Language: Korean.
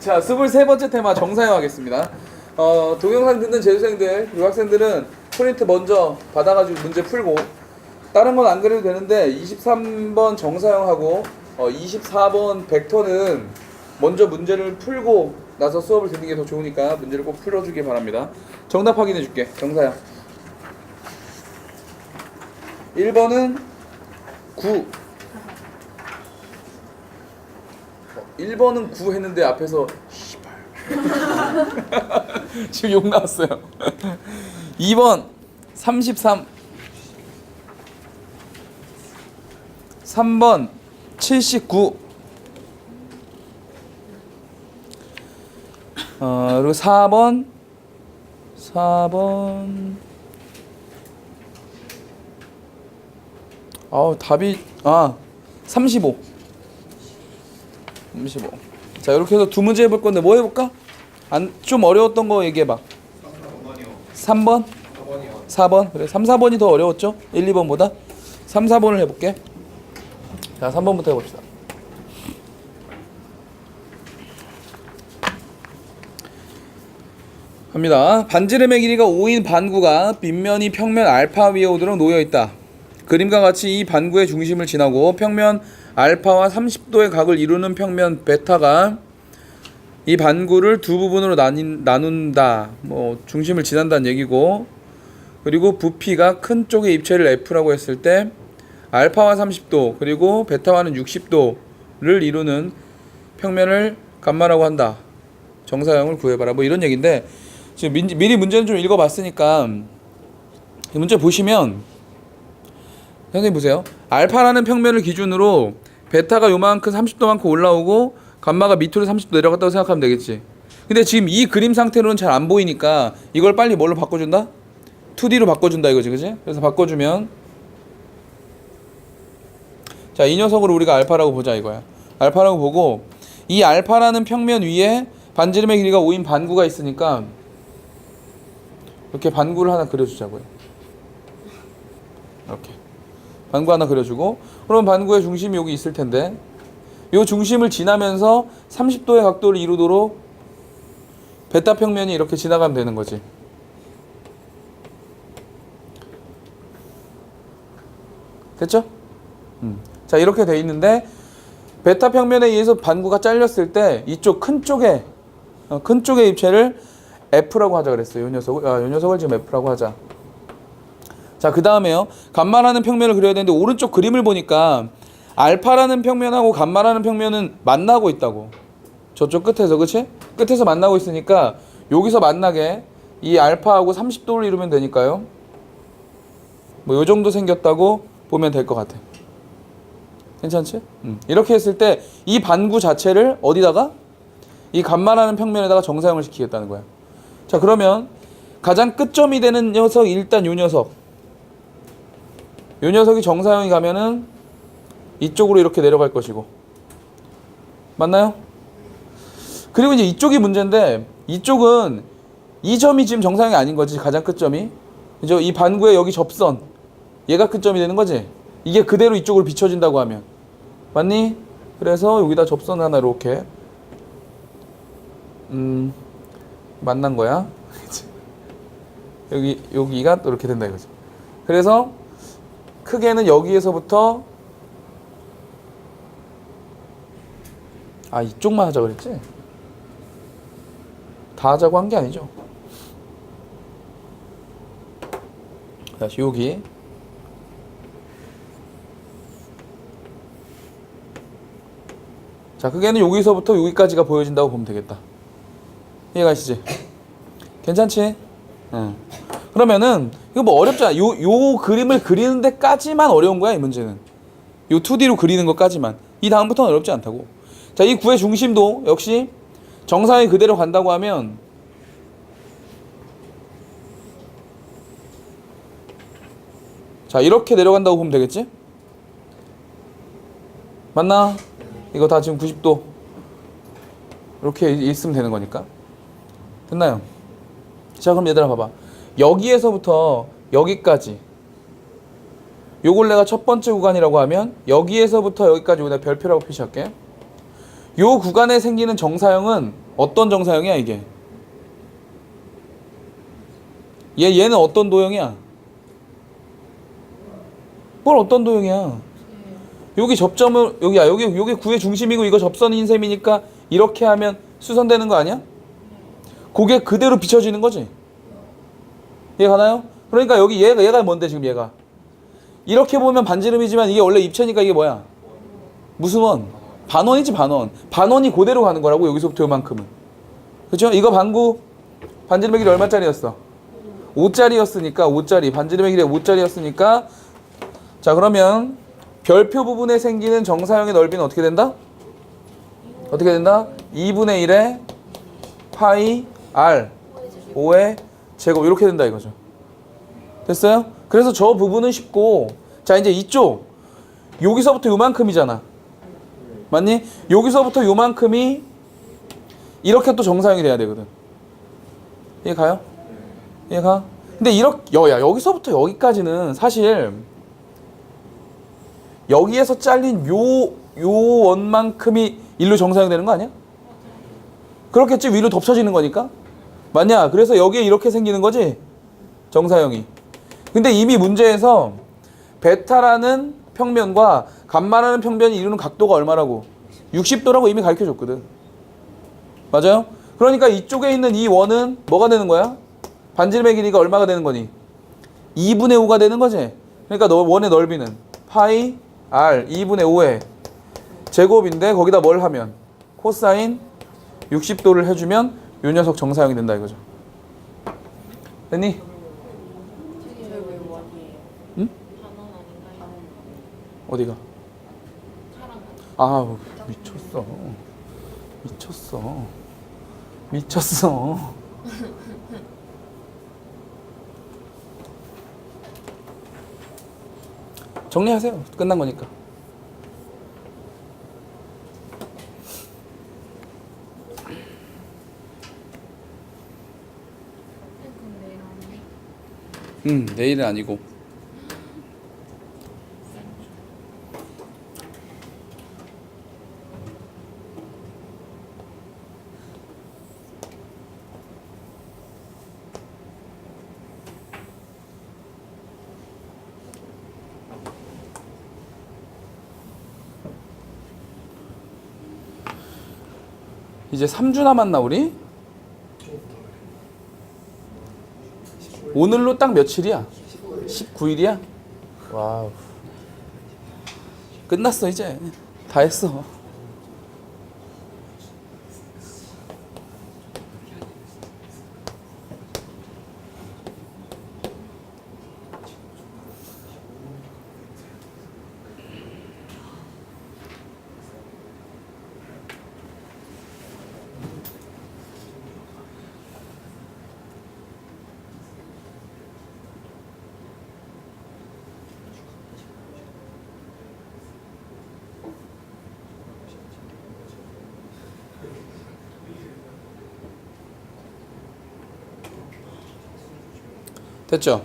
자, 23번째 테마 정사형 하겠습니다. 어, 동영상 듣는 재수생들, 그리고 학생들은 프린트 먼저 받아가지고 문제 풀고, 다른 건 안 그래도 되는데, 23번 정사형하고, 어, 24번 벡터는 먼저 문제를 풀고 나서 수업을 듣는 게 더 좋으니까 문제를 꼭 풀어주길 바랍니다. 정답 확인해 줄게. 정사형. 1번은 9. 1번은 9 했는데 앞에서 씨발. 지금 욕 나왔어요. 2번 33. 3번 79. 어, 그리고 4번 4번 아우 답이 아 35. 35. 자, 이렇게 해서 두 문제 해볼 건데 뭐 해볼까? 안, 좀 어려웠던 거 얘기해봐. 3번? 4번? 그래, 3, 4번이 더 어려웠죠? 1, 2번보다? 3, 4번을 해볼게. 자, 3번부터 해봅시다. 갑니다. 반지름의 길이가 5인 반구가 빗면이 평면 알파 위에 오도록 놓여 있다. 그림과 같이 이 반구의 중심을 지나고 평면 알파와 30도의 각을 이루는 평면 베타가 이 반구를 두 부분으로 나뉜, 나눈다. 뭐 중심을 지난다는 얘기고 그리고 부피가 큰 쪽의 입체를 F라고 했을 때 알파와 30도 그리고 베타와는 60도를 이루는 평면을 감마라고 한다. 정사형을 구해봐라. 뭐 이런 얘기인데 지금 민, 미리 문제는 좀 읽어봤으니까 이 문제 보시면 선생님 보세요. 알파라는 평면을 기준으로 베타가 요만큼 30도 만큼 올라오고 감마가 밑으로 30도 내려갔다고 생각하면 되겠지. 근데 지금 이 그림 상태로는 잘 안 보이니까 이걸 빨리 뭘로 바꿔준다? 2D로 바꿔준다 이거지, 그지? 그래서 바꿔주면 자, 이 녀석을 우리가 알파라고 보자 이거야. 알파라고 보고 이 알파라는 평면 위에 반지름의 길이가 5인 반구가 있으니까 이렇게 반구를 하나 그려주자고요. 이렇게. 반구 하나 그려주고 그럼 반구의 중심이 여기 있을 텐데 이 중심을 지나면서 30도의 각도를 이루도록 베타 평면이 이렇게 지나가면 되는 거지. 됐죠? 음. 자 이렇게 돼 있는데 베타 평면에 의해서 반구가 잘렸을 때 이쪽 큰 쪽에 어, 큰 쪽의 입체를 F라고 하자 그랬어요. 이 녀석을 아, 이 녀석을 지금 F라고 하자. 자, 그 다음에요. 감마라는 평면을 그려야 되는데 오른쪽 그림을 보니까 알파라는 평면하고 감마라는 평면은 만나고 있다고. 저쪽 끝에서, 그치? 끝에서 만나고 있으니까 여기서 만나게 이 알파하고 30도를 이루면 되니까요. 뭐 요 정도 생겼다고 보면 될 것 같아. 괜찮지? 음. 이렇게 했을 때 이 반구 자체를 어디다가? 이 감마라는 평면에다가 정사형을 시키겠다는 거야. 자, 그러면 가장 끝점이 되는 녀석 일단 요 녀석. 요 녀석이 정사형이 가면은 이쪽으로 이렇게 내려갈 것이고. 맞나요? 그리고 이제 이쪽이 문제인데 이쪽은 이 점이 지금 정사형이 아닌 거지 가장 끝점이. 그죠? 이 반구의 여기 접선. 얘가 끝점이 되는 거지. 이게 그대로 이쪽으로 비춰진다고 하면. 맞니? 그래서 여기다 접선 하나 이렇게. 음 만난 거야. 여기 여기가 또 이렇게 된다 이거지. 그래서 크게는 여기에서부터 아 이쪽만 하자 그랬지? 다 하자고 한 게 아니죠. 다시 여기 자 크게는 여기서부터 여기까지가 보여진다고 보면 되겠다. 이해가시지? 괜찮지? 응. 그러면은 이거 뭐 어렵잖아. 요, 요 그림을 그리는 데까지만 어려운 거야, 이 문제는. 요 2D로 그리는 것까지만. 이 다음부터는 어렵지 않다고. 자, 이 구의 중심도 역시 정상이 그대로 간다고 하면 자, 이렇게 내려간다고 보면 되겠지? 맞나? 이거 다 지금 90도. 이렇게 있으면 되는 거니까. 됐나요? 자, 그럼 얘들아 봐봐. 여기에서부터 여기까지 요걸 내가 첫 번째 구간이라고 하면 여기에서부터 여기까지 내가 별표라고 표시할게 요 구간에 생기는 정사형은 어떤 정사형이야 이게? 얘 얘는 어떤 도형이야? 뭘 어떤 도형이야? 여기 접점을 여기야 여기 여기 구의 중심이고 이거 접선인 셈이니까 이렇게 하면 수선되는 거 아니야? 그게 그대로 비춰지는 거지. 이해 가나요? 그러니까 여기 얘가 얘가 뭔데 지금 얘가 이렇게 보면 반지름이지만 이게 원래 입체니까 이게 뭐야? 무슨 원? 반원이지 반원. 반원이 그대로 가는 거라고 여기서부터 요만큼은. 그죠? 이거 방구 반지름의 길이 얼마짜리였어? 5짜리였으니까 5짜리 반지름의 길이 5짜리였으니까 자 그러면 별표 부분에 생기는 정사형의 넓이는 어떻게 된다? 어떻게 된다? 2분의 1에 파이 r 5의 제곱 이렇게 된다 이거죠. 됐어요? 그래서 저 부분은 쉽고 자 이제 이쪽 여기서부터 요만큼이잖아. 맞니? 여기서부터 요만큼이 이렇게 또 정사형이 돼야 되거든. 이해 가요? 이해 가? 근데 이렇게 여야 여기서부터 여기까지는 사실 여기에서 잘린 요 요 원만큼이 일로 정사형 되는 거 아니야? 그렇겠지 위로 덮쳐지는 거니까 맞냐? 그래서 여기에 이렇게 생기는 거지 정사형이. 근데 이미 문제에서 베타라는 평면과 감마라는 평면이 이루는 각도가 얼마라고? 60도라고 이미 가르쳐 줬거든. 맞아요? 그러니까 이쪽에 있는 이 원은 뭐가 되는 거야? 반지름의 길이가 얼마가 되는 거니? 2분의 5가 되는 거지. 그러니까 너 원의 넓이는 파이 r 2분의 5의 제곱인데 거기다 뭘 하면 코사인 60도를 해주면 요 녀석 정사형이 된다 이거죠. 됐니? 어디가? 아 미쳤어. 미쳤어. 미쳤어. 정리하세요. 끝난 거니까. 그럼 내일 안 해? 음, 내일은 아니고. 이제 3주 남았나 우리? 오늘로 딱 며칠이야? 19일이야? 와우. 끝났어 이제. 다 했어. 됐죠?